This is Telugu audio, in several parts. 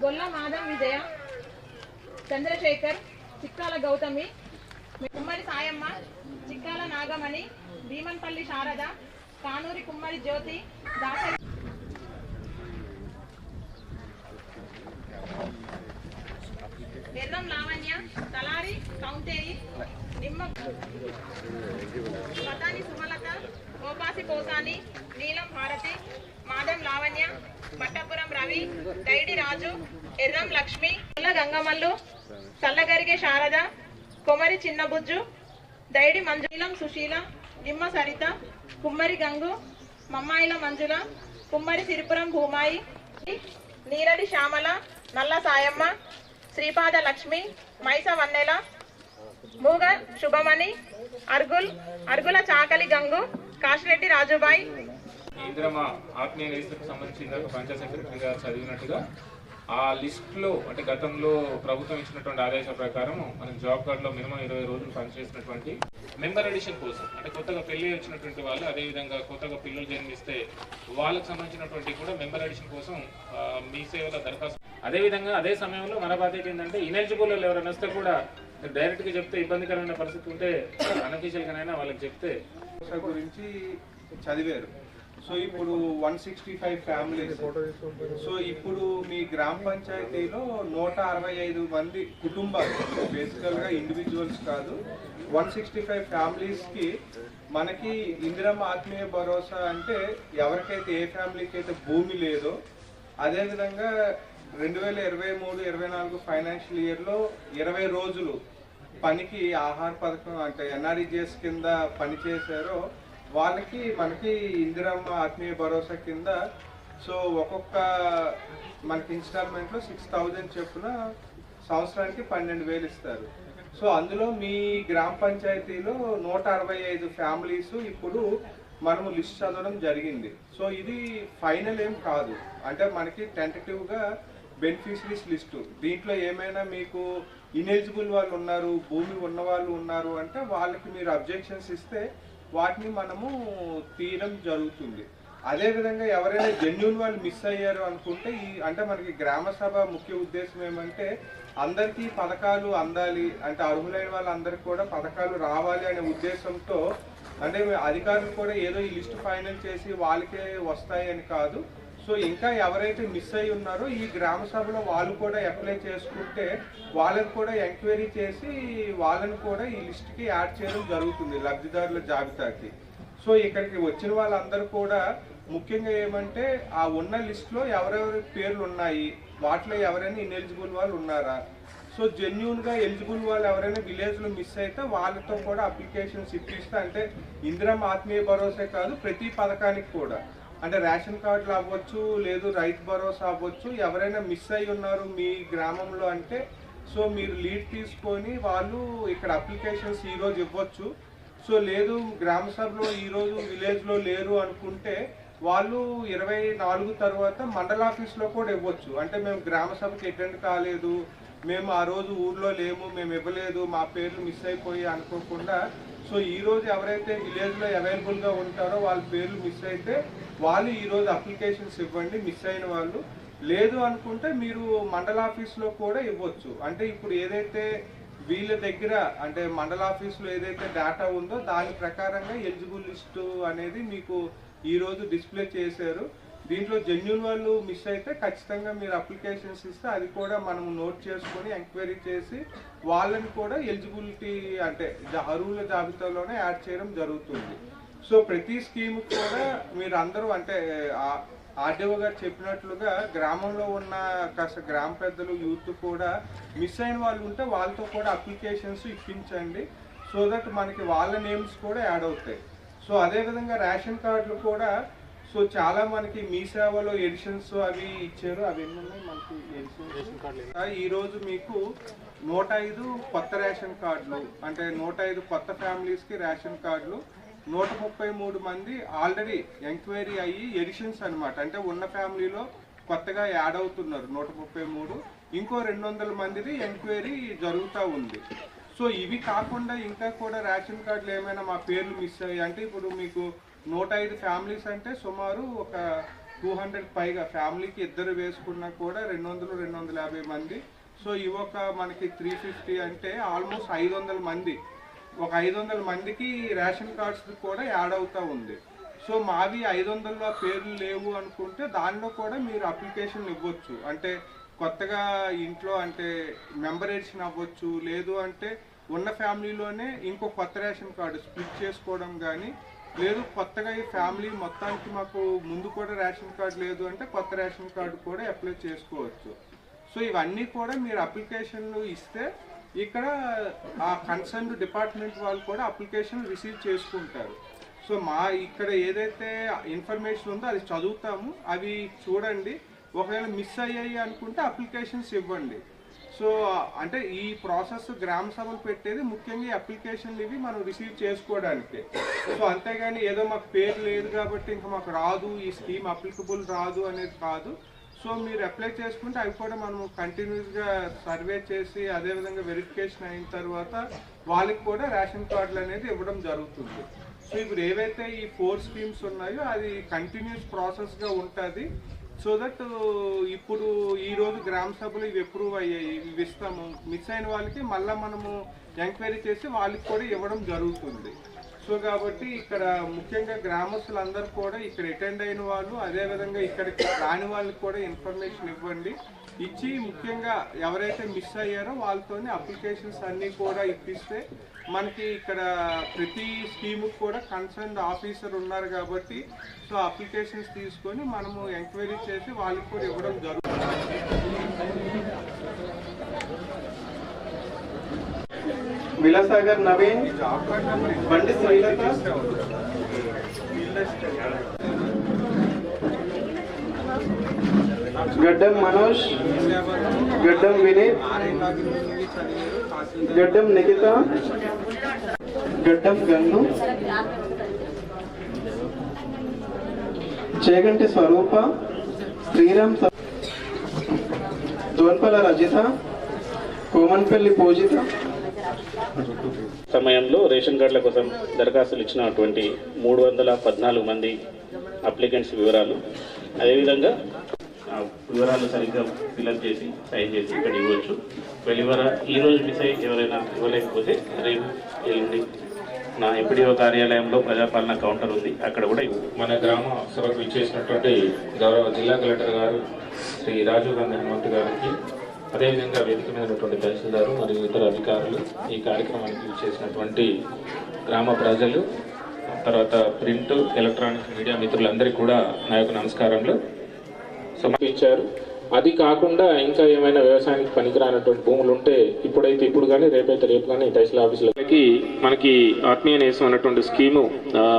గొల్ల మాధవ్ విజయ చంద్రశేఖర్ చిక్కాల గౌతమి కుమ్మరి సాయమ్మ చిక్కాల నాగమణి భీమన్పల్లి శారద కానూరి కుమ్మరి జ్యోతి దాసరి ఎర్రం లావణ్య తలారి కౌంటేరి నిమ్మ పతాని సుమలత గోపాసి పోసాని నీలం భారతి మాధం లావణ్య పట్టపురం రవి రాజు ఎర్రం లక్ష్మి పుల్ల గంగమల్లు చల్లగరిగే శారద కొమరి చిన్నబుజ్జు దైడి మంజులం సుశీల నిమ్మ సరిత కుమ్మరి గంగు మమ్మాయిల మంజుల కుమ్మరి సిరిపురం భూమాయి నీరడి శ్యామల నల్ల సాయమ్మ శ్రీపాద లక్ష్మి మైస వన్నెల మూగ శుభమణి అర్గుల్ అర్గుల చాకలి గంగు కాశిరెడ్డి రాజుబాయి. ఈ ఆత్మీయ సంబంధించి ఇందాక పంచాయత్ సెక్రటరీ గారు చదివినట్టుగా ఆ లిస్ట్లో అంటే గతంలో ప్రభుత్వం ఇచ్చినటువంటి ఆదేశాల ప్రకారం మనం జాబ్ కార్డులో మినిమం ఇరవై రోజులు పనిచేసినటువంటి మెంబర్ ఎడిషన్ కోసం అంటే కొత్తగా పెళ్ళి వచ్చినటువంటి వాళ్ళు అదేవిధంగా కొత్తగా పిల్లలు జన్మిస్తే వాళ్ళకి సంబంధించినటువంటి కూడా మెంబర్ ఎడిషన్ కోసం మీ సేవల దరఖాస్తు. అదేవిధంగా అదే సమయంలో మన బాధ్యత ఏంటంటే ఇనెలిజిబుల్ ఎవరైనా వస్తే కూడా డైరెక్ట్గా చెప్తే ఇబ్బందికరమైన పరిస్థితి ఉంటే అనఫీషియల్గానైనా వాళ్ళకి చెప్తే గురించి చదివారు. సో ఇప్పుడు one sixty five families so ఇప్పుడు మీ గ్రామ పంచాయతీలో నూట అరవై ఐదు మంది కుటుంబాలు బేసికల్గా ఇండివిజువల్స్ కాదు వన్ సిక్స్టీ ఫైవ్ ఫ్యామిలీస్కి మనకి ఇందిరమ్మ ఆత్మీయ భరోసా అంటే ఎవరికైతే ఏ ఫ్యామిలీకి అయితే భూమి లేదో అదేవిధంగా రెండు వేల ఇరవై మూడు ఇరవై నాలుగు ఫైనాన్షియల్ ఇయర్లో ఇరవై రోజులు పనికి ఆహార పథకం అంటే ఎన్ఆర్ఈజిఎస్ కింద పనిచేశారో వాళ్ళకి మనకి ఇందిరమ్మ ఆత్మీయ భరోసా కింద సో ఒక్కొక్క మనకి ఇన్స్టాల్మెంట్లో సిక్స్ థౌజండ్ చొప్పున సంవత్సరానికి పన్నెండు వేలు ఇస్తారు. సో అందులో మీ గ్రామ పంచాయతీలో నూట అరవై ఐదు ఫ్యామిలీస్ ఇప్పుడు మనము లిస్ట్ చదవడం జరిగింది. సో ఇది ఫైనల్ ఏం కాదు. అంటే మనకి టెంటటివ్గా బెనిఫిషరీస్ లిస్టు. దీంట్లో ఏమైనా మీకు ఇనెలిజిబుల్ వాళ్ళు ఉన్నారు భూమి ఉన్న వాళ్ళు ఉన్నారు అంటే వాళ్ళకి మీరు అబ్జెక్షన్స్ ఇస్తే వాటిని మనము తీయడం జరుగుతుంది. అదేవిధంగా ఎవరైనా జెన్యున్ వాళ్ళు మిస్ అయ్యారు అనుకుంటే ఈ అంటే మనకి గ్రామ సభ ముఖ్య ఉద్దేశం ఏమంటే అందరికీ పథకాలు అందాలి అంటే అర్హులైన వాళ్ళందరికీ కూడా పథకాలు రావాలి అనే ఉద్దేశంతో అంటే అధికారులు కూడా ఏదో ఈ లిస్ట్ ఫైనల్ చేసి వాళ్ళకే వస్తాయి అని కాదు. సో ఇంకా ఎవరైతే మిస్ అయి ఉన్నారో ఈ గ్రామ సభలో వాళ్ళు కూడా అప్లై చేసుకుంటే వాళ్ళని కూడా ఎంక్వైరీ చేసి వాళ్ళని కూడా ఈ లిస్ట్కి యాడ్ చేయడం జరుగుతుంది లబ్ధిదారుల జాబితాకి. సో ఇక్కడికి వచ్చిన వాళ్ళందరూ కూడా ముఖ్యంగా ఏమంటే ఆ ఉన్న లిస్ట్లో ఎవరెవరి పేర్లు ఉన్నాయి వాటిలో ఎవరైనా ఇన్ఎలిజిబుల్ వాళ్ళు ఉన్నారా? సో జెన్యున్గా ఎలిజిబుల్ వాళ్ళు ఎవరైనా విలేజ్లో మిస్ అయితే వాళ్ళతో కూడా అప్లికేషన్స్ ఇప్పిస్తే అంటే ఇందిరమ్మ ఆత్మీయ భరోసా కాదు ప్రతి పథకానికి కూడా. అంటే రేషన్ కార్డులు అవ్వచ్చు లేదు రైతు భరోసా అవ్వచ్చు ఎవరైనా మిస్ అయి ఉన్నారు మీ గ్రామంలో అంటే సో మీరు లీడ్ తీసుకొని వాళ్ళు ఇక్కడ అప్లికేషన్స్ ఈరోజు ఇవ్వచ్చు. సో లేదు గ్రామ సభలో ఈరోజు విలేజ్లో లేరు అనుకుంటే వాళ్ళు ఇరవై నాలుగు తర్వాత మండల ఆఫీస్లో కూడా ఇవ్వచ్చు. అంటే మేము గ్రామ సభకి అటెండ్ కాలేదు మేము ఆ రోజు ఊర్లో లేము మేము ఇవ్వలేదు మా పేర్లు మిస్ అయిపోయి అనుకోకుండా సో ఈ రోజు ఎవరైతే విలేజ్లో అవైలబుల్గా ఉంటారో వాళ్ళ పేర్లు మిస్ అయితే వాళ్ళు ఈరోజు అప్లికేషన్స్ ఇవ్వండి మిస్ అయిన వాళ్ళు. లేదు అనుకుంటే మీరు మండల ఆఫీస్లో కూడా ఇవ్వచ్చు. అంటే ఇప్పుడు ఏదైతే వీళ్ళ దగ్గర అంటే మండల ఆఫీస్లో ఏదైతే డేటా ఉందో దాని ప్రకారంగా ఎలిజిబుల్ లిస్టు అనేది మీకు ఈరోజు డిస్ప్లే చేశారు. దీంట్లో జెన్యున్ వాళ్ళు మిస్ అయితే ఖచ్చితంగా మీరు అప్లికేషన్స్ ఇస్తే అది కూడా మనం నోట్ చేసుకొని ఎంక్వైరీ చేసి వాళ్ళని కూడా ఎలిజిబిలిటీ అంటే జ- అర్హుల జాబితాలోనే యాడ్ చేయడం జరుగుతుంది. సో ప్రతి స్కీమ్ కూడా మీరు అందరూ అంటే ఆర్డీఓ గారు చెప్పినట్లుగా గ్రామంలో ఉన్న కాస్త గ్రామ పెద్దలు యూత్ కూడా మిస్ అయిన వాళ్ళు ఉంటే వాళ్ళతో కూడా అప్లికేషన్స్ ఇప్పించండి. సో దట్ మనకి వాళ్ళ నేమ్స్ కూడా యాడ్ అవుతాయి. సో అదేవిధంగా రేషన్ కార్డులు కూడా సో చాలా మనకి మీ సేవలో ఎడిషన్స్ అవి ఇచ్చారు అవి ఎన్ని ఉన్నాయి మనకి ఈ రోజు మీకు నూట ఐదు కొత్త రేషన్ కార్డులు అంటే నూట ఐదు కొత్త ఫ్యామిలీస్కి రేషన్ కార్డులు నూట ముప్పై మూడు మంది ఆల్రెడీ ఎంక్వైరీ అయ్యి ఎడిషన్స్ అన్నమాట. అంటే ఉన్న ఫ్యామిలీలో కొత్తగా యాడ్ అవుతున్నారు నూట ముప్పై మూడు. ఇంకో రెండు వందల మందిది ఎంక్వైరీ జరుగుతూ ఉంది. సో ఇవి కాకుండా ఇంకా కూడా రేషన్ కార్డులు ఏమైనా మా పేర్లు మిస్ అయ్యాయి? అంటే ఇప్పుడు మీకు నూట ఐదు ఫ్యామిలీస్ అంటే సుమారు ఒక టూ హండ్రెడ్ పైగా ఫ్యామిలీకి ఇద్దరు వేసుకున్నా కూడా రెండు వందలు రెండు వందల యాభై మంది. సో ఇవి ఒక మనకి త్రీ ఫిఫ్టీ అంటే ఆల్మోస్ట్ ఐదు వందల మంది. ఒక ఐదు వందల మందికి రేషన్ కార్డ్స్ కూడా యాడ్ అవుతూ ఉంది. సో మావి ఐదు వందల పేర్లు లేవు అనుకుంటే దానిలో కూడా మీరు అప్లికేషన్ ఇవ్వచ్చు. అంటే కొత్తగా ఇంట్లో అంటే మెంబర్ ఎడిషన్ అవ్వచ్చు. లేదు అంటే ఉన్న ఫ్యామిలీలోనే ఇంకో కొత్త రేషన్ కార్డు స్ప్లిట్ చేసుకోవడం కానీ లేదు కొత్తగా ఈ ఫ్యామిలీ మొత్తానికి మాకు ముందు కూడా రేషన్ కార్డు లేదు అంటే కొత్త రేషన్ కార్డు కూడా అప్లై చేసుకోవచ్చు. సో ఇవన్నీ కూడా మీరు అప్లికేషన్లు ఇస్తే ఇక్కడ ఆ కన్సర్న్ డిపార్ట్మెంట్ వాళ్ళు కూడా అప్లికేషన్ రిసీవ్ చేసుకుంటారు. సో మా ఇక్కడ ఏదైతే ఇన్ఫర్మేషన్ ఉందో అది చదువుతాము అవి చూడండి. ఒకవేళ మిస్ అయ్యాయి అనుకుంటే అప్లికేషన్స్ ఇవ్వండి. సో అంటే ఈ ప్రాసెస్ గ్రామ సభలు పెట్టేది ముఖ్యంగా ఈ అప్లికేషన్లు ఇవి మనం రిసీవ్ చేసుకోవడానికి. సో అంతేగాని ఏదో మాకు పేరు లేదు కాబట్టి ఇంకా మాకు రాదు ఈ స్కీమ్ అప్లికబుల్ రాదు అనేది కాదు. సో మీరు అప్లై చేసుకుంటే అవి కూడా మనము కంటిన్యూస్గా సర్వే చేసి అదేవిధంగా వెరిఫికేషన్ అయిన తర్వాత వాళ్ళకి కూడా రేషన్ కార్డులు అనేది ఇవ్వడం జరుగుతుంది. సో ఇప్పుడు ఏవైతే ఈ ఫోర్ స్కీమ్స్ ఉన్నాయో అది కంటిన్యూస్ ప్రాసెస్గా ఉంటుంది. సో దట్ ఇప్పుడు ఈరోజు రోజు గ్రామ సభలు ఇవి అప్రూవ్ అయ్యాయి. ఇవి ఇస్తాము. మిస్ అయిన వాళ్ళకి మళ్ళీ మనము ఎంక్వైరీ చేసి వాళ్ళకి కూడా ఇవ్వడం జరుగుతుంది. సో కాబట్టి ఇక్కడ ముఖ్యంగా గ్రామస్తులందరూ కూడా ఇక్కడ అటెండ్ అయిన వాళ్ళు అదేవిధంగా ఇక్కడికి రాని వాళ్ళకి కూడా ఇన్ఫర్మేషన్ ఇవ్వండి. ఇచ్చి ముఖ్యంగా ఎవరైతే మిస్ అయ్యారో వాళ్ళతోనే అప్లికేషన్స్ అన్నీ కూడా ఇప్పిస్తే మనకి ఇక్కడ ప్రతి స్కీముకి కూడా కన్సర్న్ ఆఫీసర్ ఉన్నారు కాబట్టి సో అప్లికేషన్స్ తీసుకొని మనము ఎంక్వైరీ చేసి వాళ్ళకి కూడా ఇవ్వడం జరుగుతుంది. విలాసాగర్ నవీన్ బండి శ్రీలత. గడ్డం మనోజ్ గడ్డం వినీత్ గడ్డం నిఖిత గడ్డం గన్ను. చేగంటి స్వరూప శ్రీరామ్ స- దోన్పల రజిత కోమన్పల్లి పూజిత. సమయంలో రేషన్ కార్డుల కోసం దరఖాస్తులు ఇచ్చినటువంటి మూడు వందల పద్నాలుగు మంది అప్లికెంట్స్ వివరాలు అదేవిధంగా ఆ వివరాలు సరిగ్గా ఫిలప్ చేసి సైన్ చేసి ఇక్కడ ఇవ్వచ్చు. వెళ్ళివర ఈ రోజు మిస్ అయ్యి ఎవరైనా ఇవ్వలేకపోతే రేపు ఎల్లుండి నా ఎంపీడీఓ కార్యాలయంలో ప్రజాపాలన కౌంటర్ ఉంది. అక్కడ కూడా మన గ్రామ సభకు ఇచ్చేసినటువంటి గౌరవ జిల్లా కలెక్టర్ గారు శ్రీ రాజీవ్ గాంధీ హనుమంతు గారికి అదేవిధంగా వేదిక మీద ఉన్నటువంటి తహసీల్దారు మరియు ఇతర అధికారులు ఈ కార్యక్రమానికి చేసినటువంటి గ్రామ ప్రజలు తర్వాత ప్రింట్ ఎలక్ట్రానిక్ మీడియా మిత్రులందరికీ కూడా నా యొక్క నమస్కారంలో సమర్పించారు. అది కాకుండా ఇంకా ఏమైనా వ్యవసాయానికి పనికిరానటువంటి భూములు ఉంటే ఇప్పుడైతే ఇప్పుడు కానీ రేపైతే రేపు కానీ తహసీల్ ఆఫీసులకి మనకి ఆత్మీయ నేసం అన్నటువంటి స్కీము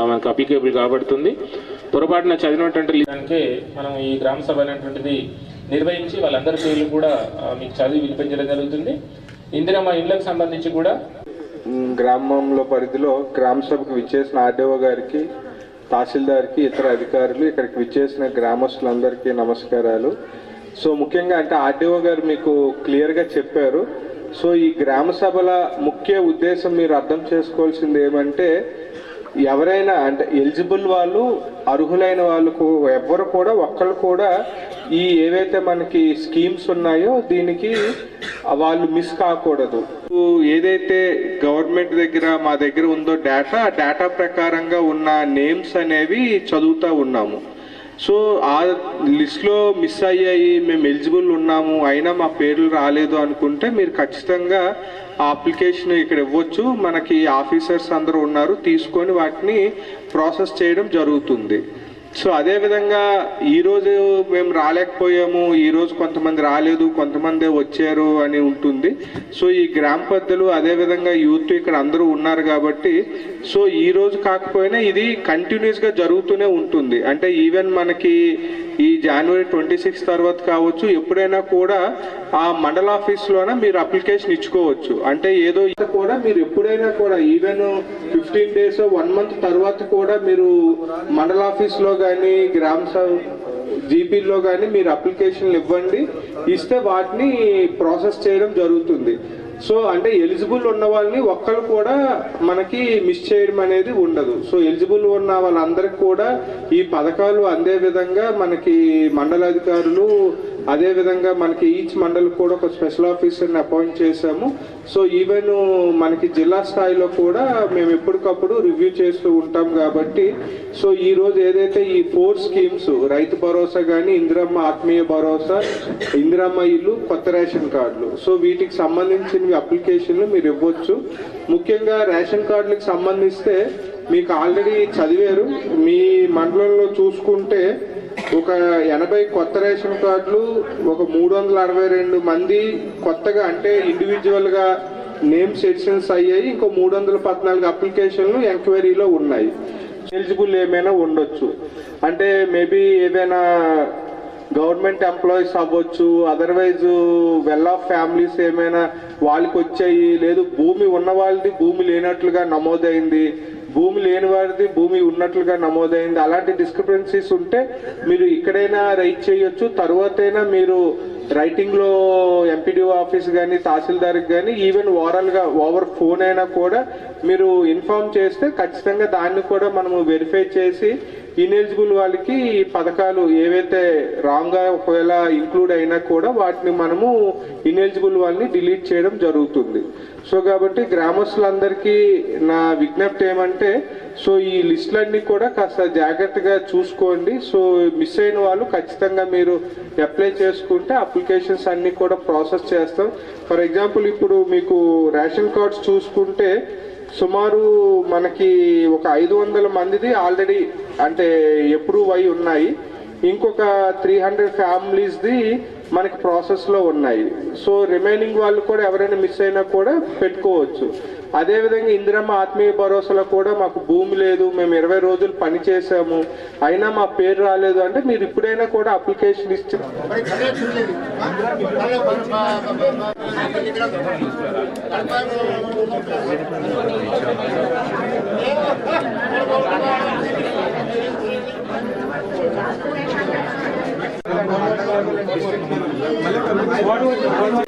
మనకు అప్లికేబుల్ కాబడుతుంది. పొరపాటున చదివినటువంటి మనం ఈ గ్రామ సభ అనేటువంటిది నిర్వహించి వాళ్ళందరి పేర్లు కూడా మీకు చదివి వినిపించడం జరుగుతుంది. ఇందిరమ్మ మా సంబంధించి కూడా గ్రామంలో పరిధిలో గ్రామ సభకు విచ్చేసిన ఆర్డీఓ గారికి తహసీల్దార్కి ఇతర అధికారులు ఇక్కడికి విచ్చేసిన గ్రామస్తులందరికీ నమస్కారాలు. సో ముఖ్యంగా అంటే ఆర్డీఓ గారు మీకు క్లియర్గా చెప్పారు. సో ఈ గ్రామ సభల ముఖ్య ఉద్దేశం మీరు అర్థం చేసుకోవాల్సింది ఏమంటే ఎవరైనా అంటే ఎలిజిబుల్ వాళ్ళు అర్హులైన వాళ్ళు ఎవరు ఎవ్వరు కూడా ఒక్కరు కూడా ఈ ఏవైతే మనకి స్కీమ్స్ ఉన్నాయో దీనికి వాళ్ళు మిస్ కాకూడదు. ఏదైతే గవర్నమెంట్ దగ్గర మా దగ్గర ఉందో డేటా ఆ డేటా ప్రకారంగా ఉన్న నేమ్స్ అనేవి చదువుతూ ఉన్నాము. సో ఆ లిస్ట్లో మిస్ అయ్యాయి మేము ఎలిజిబుల్ ఉన్నాము అయినా మా పేర్లు రాలేదు అనుకుంటే మీరు ఖచ్చితంగా ఆ అప్లికేషన్ ఇక్కడ ఇవ్వచ్చు. మనకి ఆఫీసర్స్ అందరూ ఉన్నారు తీసుకొని వాటిని ప్రాసెస్ చేయడం జరుగుతుంది. సో అదే విధంగా మేము రాలేకపోయాము ఈ రోజు కొంతమంది రాలేదు కొంతమంది వచ్చారు అని ఉంటుంది. సో ఈ గ్రామ పెద్దలు అదే విధంగా యూత్ ఇక్కడ అందరూ ఉన్నారు కాబట్టి సో ఈ రోజు కాకపోయినా ఇది కంటిన్యూస్గా జరుగుతూనే ఉంటుంది. అంటే ఈవెన్ మనకి ఈ జనవరి ట్వంటీ సిక్స్ తర్వాత కావచ్చు ఎప్పుడైనా కూడా ఆ మండల ఆఫీస్లోనే మీరు అప్లికేషన్ ఇచ్చుకోవచ్చు. అంటే ఏదో ఇది కూడా మీరు ఎప్పుడైనా కూడా even fifteen days one month తర్వాత కూడా మీరు మండల ఆఫీస్లో కానీ గ్రామ జీపీలో కానీ మీరు అప్లికేషన్లు ఇవ్వండి. ఇస్తే వాటిని ప్రాసెస్ చేయడం జరుగుతుంది. సో అంటే ఎలిజిబుల్ ఉన్న వాళ్ళని ఒక్కరు కూడా మనకి మిస్ చేయడం అనేది ఉండదు. సో ఎలిజిబుల్ ఉన్న వాళ్ళందరికీ కూడా ఈ పథకాలు అందే విధంగా మనకి మండలాధికారులు అదే విధంగా మనకి ఈచ్ మండల్ కూడా ఒక స్పెషల్ ఆఫీసర్ని అపాయింట్ చేశాము. సో ఈవెన్ మనకి జిల్లా స్థాయిలో కూడా మేము ఎప్పటికప్పుడు రివ్యూ చేస్తూ ఉంటాం కాబట్టి సో ఈ రోజు ఏదైతే ఈ ఫోర్ స్కీమ్స్ రైతు భరోసా కానీ ఇందిరమ్మ ఆత్మీయ భరోసా ఇందిరమ్మ ఇల్లు కొత్త రేషన్ కార్డులు. సో వీటికి సంబంధించిన అప్లికేషన్లు మీరు ఇవ్వచ్చు. ముఖ్యంగా రేషన్ కార్డులకు సంబంధిస్తే మీకు ఆల్రెడీ చదివారు. మీ మండలంలో చూసుకుంటే ఒక ఎనభై కొత్త రేషన్ కార్డులు ఒక మూడు వందల అరవై రెండు మంది కొత్తగా అంటే ఇండివిజువల్గా నేమ్ సెక్షన్స్ అయ్యాయి. ఇంకో మూడు వందల పద్నాలుగు అప్లికేషన్లు ఎంక్వైరీలో ఉన్నాయి. ఎలిజిబుల్ ఏమైనా ఉండొచ్చు. అంటే మేబీ ఏదైనా గవర్నమెంట్ ఎంప్లాయీస్ అవ్వచ్చు అదర్వైజ్ వెల్ ఆఫ్ ఫ్యామిలీస్ ఏమైనా వాళ్ళకి వచ్చాయి లేదు భూమి ఉన్న వాళ్ళది భూమి లేనట్లుగా నమోదైంది భూమి లేని వారిది భూమి ఉన్నట్లుగా నమోదైంది. అలాంటి డిస్క్రిపెన్సీస్ ఉంటే మీరు ఇక్కడైనా రైట్ చేయొచ్చు. తర్వాతైనా మీరు రైటింగ్లో ఎంపీడీఓ ఆఫీస్ కానీ తహసీల్దార్కి కానీ ఈవెన్ ఓవరాల్గా ఓవర్ ఫోన్ అయినా కూడా మీరు ఇన్ఫార్మ్ చేస్తే ఖచ్చితంగా దాన్ని కూడా మనము వెరిఫై చేసి ఇనెలిజిబుల్ వాళ్ళకి ఈ పథకాలు ఏవైతే రాంగ్గా ఒకవేళ ఇంక్లూడ్ అయినా కూడా వాటిని మనము ఇనెలిజిబుల్ వాళ్ళని డిలీట్ చేయడం జరుగుతుంది. సో కాబట్టి గ్రామస్తులందరికీ నా విజ్ఞప్తి ఏమంటే సో ఈ లిస్టులన్నీ కూడా కాస్త జాగ్రత్తగా చూసుకోండి. సో మిస్ అయిన వాళ్ళు ఖచ్చితంగా మీరు అప్లై చేసుకుంటే అప్లికేషన్స్ అన్నీ కూడా ప్రాసెస్ చేస్తాం. ఫర్ ఎగ్జాంపుల్ ఇప్పుడు మీకు రేషన్ కార్డ్స్ చూసుకుంటే సుమారు మనకి ఒక ఐదు వందల మందిది ఆల్రెడీ అంటే ఎప్రూవ్ అయి ఉన్నాయి. ఇంకొక త్రీ హండ్రెడ్ ఫ్యామిలీస్ది మనకి ప్రాసెస్లో ఉన్నాయి. సో రిమైనింగ్ వాళ్ళు కూడా ఎవరైనా మిస్ అయినా కూడా పెట్టుకోవచ్చు. అదేవిధంగా ఇందిరమ్మ ఆత్మీయ భరోసాలో కూడా మాకు భూమి లేదు మేము ఇరవై రోజులు పని చేసాము అయినా మా పేరు రాలేదు అంటే మీరు ఇప్పుడైనా కూడా అప్లికేషన్ ఇచ్చి మళ్ళీ